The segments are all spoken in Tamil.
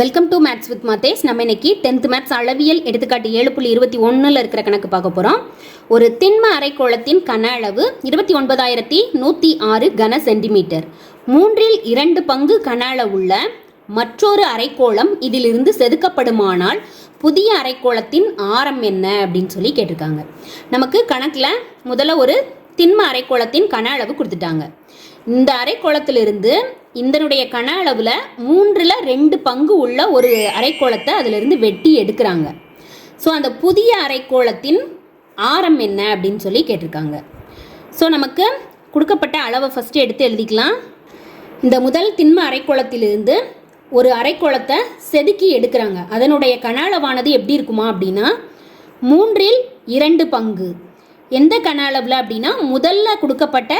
வெல்கம் டு மேத்ஸ் வித் மாத்தேஸ் நம்ம இன்னைக்கு டென்த் மேத்ஸ் அளவியல் எடுத்துக்காட்டு ஏழு புள்ளி இருபத்தி ஒன்றில் இருக்கிற கணக்கு பார்க்க போகிறோம் ஒரு திண்ம அரைக்கோளத்தின் கன அளவு இருபத்தி ஒன்பதாயிரத்தி நூற்றி ஆறு கன சென்டிமீட்டர் மூன்றில் இரண்டு பங்கு கன அளவுள்ள மற்றொரு அரைக்கோளம் இதிலிருந்து செதுக்கப்படுமானால் புதிய அரைக்கோளத்தின் ஆரம் என்ன அப்படின்னு சொல்லி கேட்டிருக்காங்க. நமக்கு கணக்கில் முதல்ல ஒரு திண்ம அரைக்கோளத்தின் கன அளவு கொடுத்துட்டாங்க. இந்த அரைக்கோளத்திலிருந்து இதனுடைய கன அளவில் மூன்றில் ரெண்டு பங்கு உள்ள ஒரு அரைக்கோளத்தை அதிலிருந்து வெட்டி எடுக்கிறாங்க. ஸோ அந்த புதிய அரைக்கோளத்தின் ஆரம் என்ன அப்படின்னு சொல்லி கேட்டிருக்காங்க. ஸோ நமக்கு கொடுக்கப்பட்ட அளவை ஃபஸ்ட்டு எடுத்து எழுதிக்கலாம். இந்த முதல் திண்ம அரைக்கோளத்திலிருந்து ஒரு அரைக்கோளத்தை செதுக்கி எடுக்கிறாங்க. அதனுடைய கன அளவானது எப்படி இருக்குமா அப்படின்னா மூன்றில் இரண்டு பங்கு. எந்த கன அளவில் அப்படின்னா முதல்ல கொடுக்கப்பட்ட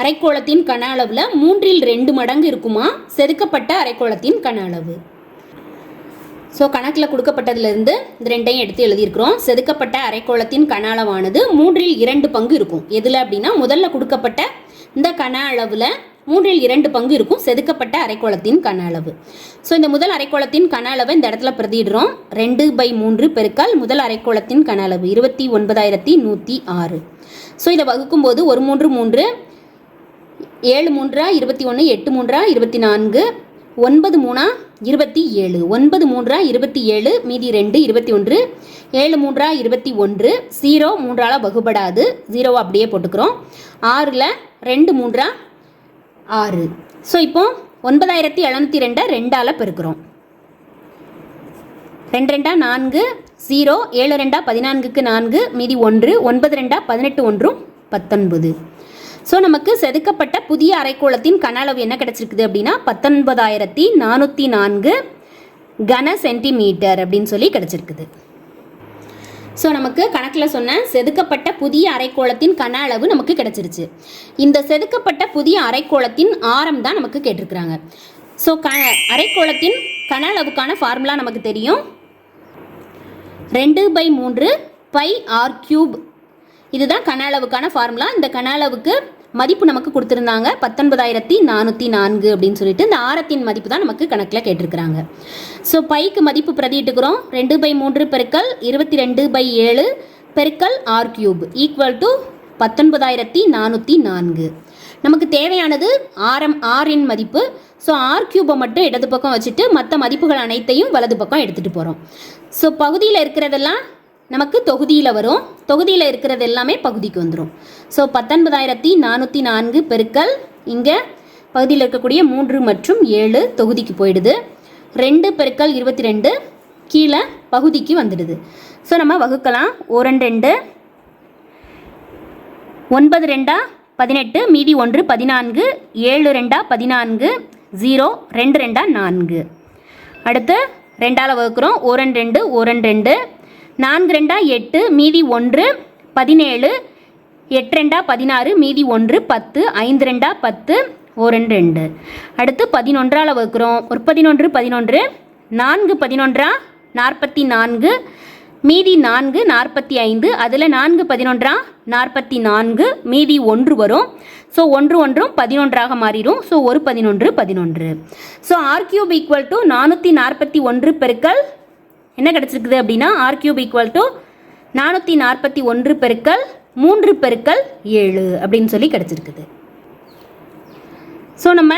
அரைக்கோளத்தின் கன அளவில் மூன்றில் ரெண்டு மடங்கு இருக்குமா? செதுக்கப்பட்ட அரைக்கோளத்தின் கன அளவு. ஸோ கணக்கில் கொடுக்கப்பட்டதுலேருந்து இந்த ரெண்டையும் எடுத்து எழுதியிருக்கிறோம். செதுக்கப்பட்ட அரைக்கோளத்தின் கன அளவானது மூன்றில் இரண்டு பங்கு இருக்கும். எதில் அப்படின்னா முதல்ல கொடுக்கப்பட்ட இந்த கன அளவில் மூன்றில் இரண்டு பங்கு இருக்கும். செதுக்கப்பட்ட அரைக்கோளத்தின் கன அளவு. ஸோ இந்த முதல் அரைக்கோளத்தின் கன அளவை இந்த இடத்துல பிரதிடுறோம் ரெண்டு பை மூன்று பெருக்கால் முதல் அரைக்கோளத்தின் கன அளவு இருபத்தி ஒன்பதாயிரத்தி நூற்றி ஆறு. ஸோ இதை வகுக்கும்போது ஒரு மூன்று மூன்று ஏழு மூன்றா இருபத்தி ஒன்று எட்டு மூன்றா இருபத்தி நான்கு ஒன்பது மூணா இருபத்தி ஏழு. ஒன்பது மூன்றா இருபத்தி ஏழு மீதி ரெண்டு இருபத்தி ஒன்று. ஏழு மூன்றா இருபத்தி ஒன்று. ஜீரோ மூன்றால் வகுபடாது. ஜீரோவை அப்படியே போட்டுக்கிறோம். ஆறில் ரெண்டு மூன்றா ஆறு. ஸோ இப்போ ஒன்பதாயிரத்தி எழுநூற்றி ரெண்டை ரெண்டால் பெருக்கிறோம். ரெண்டு ரெண்டா நான்கு. ஜீரோ ஏழு ரெண்டா பதினான்குக்கு நான்கு. மீதி ஒன்று ஒன்பது ரெண்டா பதினெட்டு ஒன்றும் பத்தொன்பது. ஸோ நமக்கு செதுக்கப்பட்ட புதிய அரைக்கோளத்தின் கன அளவு என்ன கிடைச்சிருக்குது அப்படின்னா பத்தொன்பதாயிரத்தி நானூற்றி நான்கு கன சென்டிமீட்டர் அப்படின்னு சொல்லி கிடச்சிருக்குது. ஸோ நமக்கு கணக்கில் சொன்ன செதுக்கப்பட்ட புதிய அரைக்கோளத்தின் கன அளவு நமக்கு கிடச்சிருச்சு. இந்த செதுக்கப்பட்ட புதிய அரைக்கோளத்தின் ஆரம் தான் நமக்கு கேட்டிருக்கிறாங்க. ஸோ க அரைக்கோளத்தின் கன அளவுக்கான ஃபார்முலா நமக்கு தெரியும். ரெண்டு பை மூன்று பை ஆர் கியூப் இதுதான் கன அளவுக்கான ஃபார்முலா இந்த கன அளவுக்கு மதிப்பு நமக்கு கொடுத்துருந்தாங்க. பத்தொன்பதாயிரத்தி நானூற்றி நான்கு அப்படின்னு சொல்லிட்டு இந்த ஆரத்தின் மதிப்பு தான் நமக்கு கணக்கில் கேட்டிருக்கிறாங்க. ஸோ பைக்கு மதிப்பு பிரதிட்டுக்கிறோம் ரெண்டு பை மூன்று பெருக்கல் இருபத்தி ரெண்டு பை ஏழு பெருக்கல் ஆர் கியூப் ஈக்குவல் டு பத்தொன்பதாயிரத்தி நானூற்றி நான்கு. நமக்கு தேவையானது ஆரம் ஆரின் மதிப்பு. ஸோ ஆர் கியூபை மட்டும் இடது பக்கம் வச்சுட்டு மற்ற மதிப்புகள் அனைத்தையும் வலது பக்கம் எடுத்துகிட்டு போகிறோம் ஸோ பகுதியில் இருக்கிறதெல்லாம் நமக்கு தொகுதியில் வரும். தொகுதியில் இருக்கிறது எல்லாமே பகுதிக்கு வந்துடும் ஸோ பத்தொன்பதாயிரத்தி நானூற்றி நான்கு பெருக்கல் இங்கே பகுதியில் இருக்கக்கூடிய மூன்று மற்றும் ஏழு தொகுதிக்கு போயிடுது. ரெண்டு பெருக்கல் இருபத்தி ரெண்டு கீழே பகுதிக்கு வந்துடுது. ஸோ நம்ம வகுக்கலாம். ஓரன் ரெண்டு ஒன்பது ரெண்டா பதினெட்டு மீதி ஒன்று பதினான்கு ஏழு ரெண்டா பதினான்கு ஜீரோ ரெண்டு ரெண்டா நான்கு. அடுத்து ரெண்டால் வகுக்கிறோம். ஓரன் ரெண்டு ஓரன் ரெண்டு நான்கு ரெண்டா எட்டு மீதி ஒன்று பதினேழு. எட்டு ரெண்டா பதினாறு மீதி ஒன்று பத்து. ஐந்து ரெண்டா பத்து ஓ ரெண்டு அடுத்து பதினொன்றால் வகுக்கிறோம். ஒரு பதினொன்று பதினொன்று. நான்கு பதினொன்றா நாற்பத்தி நான்கு. மீதி நான்கு நாற்பத்தி ஐந்து. அதில் நான்கு பதினொன்றா நாற்பத்தி நான்கு. மீதி ஒன்று வரும். ஸோ ஒன்று ஒன்றும் பதினொன்றாக மாறிடும். ஸோ ஒரு பதினொன்று பதினொன்று. So R cube equal to நானூற்றி நாற்பத்தி ஒன்று பெருக்கல் என்ன கிடச்சிருக்குது அப்படின்னா ஆர் கியூப் ஈக்குவல் டு நானூற்றி நாற்பத்தி ஒன்று பெருக்கல் மூன்று பெருக்கல் ஏழு அப்படின்னு சொல்லி கிடச்சிருக்குது. ஸோ நம்ம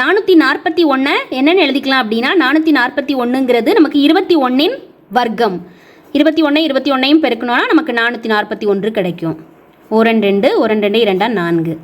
நானூற்றி நாற்பத்தி ஒன்றை என்னென்னு எழுதிக்கலாம் அப்படின்னா நானூற்றி நாற்பத்தி ஒன்றுங்கிறது நமக்கு இருபத்தி ஒன்றின் வர்க்கம். இருபத்தி ஒன்று இருபத்தி ஒன்றையும் பெருக்கணும்னா நமக்கு நானூற்றி நாற்பத்தி ஒன்று கிடைக்கும். ஒரு ரெண்டு ஓரன் ரெண்டு இரண்டா நான்கு.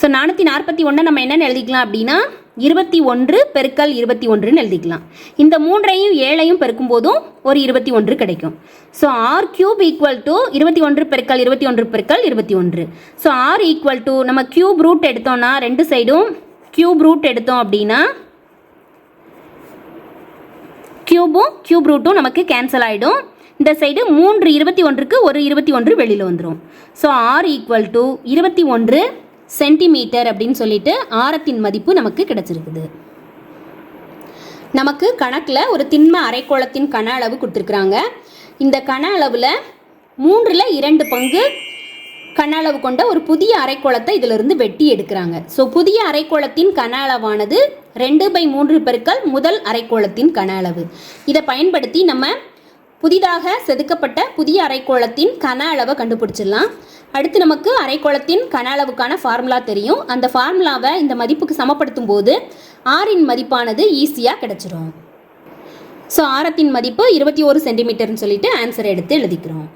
ஸோ நானூற்றி நாற்பத்தி ஒன்றை நம்ம என்னென்னு எழுதிக்கலாம் அப்படின்னா இருபத்தி ஒன்று பெருக்கல் இருபத்தி ஒன்றுன்னு எழுதிக்கலாம். இந்த மூன்றையும் ஏழையும் பெருக்கும் போதும் ஒரு இருபத்தி ஒன்று கிடைக்கும். So R cube equal to இருபத்தி ஒன்று பெருக்கல் இருபத்தி ஒன்று பெருக்கல் இருபத்தி ஒன்று. ஸோ ஆர் ஈக்குவல் டு நம்ம கியூப் ரூட் எடுத்தோம்னா ரெண்டு சைடும் கியூப் ரூட் எடுத்தோம் அப்படின்னா கியூபும் கியூப் ரூட்டும் நமக்கு கேன்சல் ஆகிடும் இந்த சைடு மூன்று இருபத்தி ஒன்றுக்கு ஒரு இருபத்தி ஒன்று வெளியில் வந்துடும் ஸோ ஆர் ஈக்குவல் டு இருபத்தி ஒன்று சென்டிமீட்டர் அப்படின்னு சொல்லிட்டு ஆரத்தின் மதிப்பு நமக்கு கிடச்சிருக்குது. நமக்கு கணக்கில் ஒரு திண்ம அரைக்கோளத்தின் கன அளவு கொடுத்துருக்குறாங்க. இந்த கன அளவில் மூன்றில் இரண்டு பங்கு கன அளவு கொண்ட ஒரு புதிய அரைக்கோளத்தை இதிலிருந்து வெட்டி எடுக்கிறாங்க. ஸோ புதிய அரைக்கோளத்தின் கன அளவானது ரெண்டு பை மூன்று பெருக்கள் முதல் அரைக்கோளத்தின் கன அளவு. இதை பயன்படுத்தி நம்ம புதிதாக செதுக்கப்பட்ட புதிய அரைக்கோளத்தின் கன அளவை கண்டுபிடிச்சிடலாம். அடுத்து நமக்கு அரைக்கோளத்தின் கன அளவுக்கான ஃபார்முலா தெரியும். அந்த ஃபார்முலாவை இந்த மதிப்புக்கு சமப்படுத்தும் போது ஆரின் மதிப்பானது ஈஸியாக கிடச்சிரும். ஸோ ஆரத்தின் மதிப்பு இருபத்தி ஒரு சென்டிமீட்டர்னு சொல்லிட்டு ஆன்சர் எடுத்து எழுதிக்கிறோம்.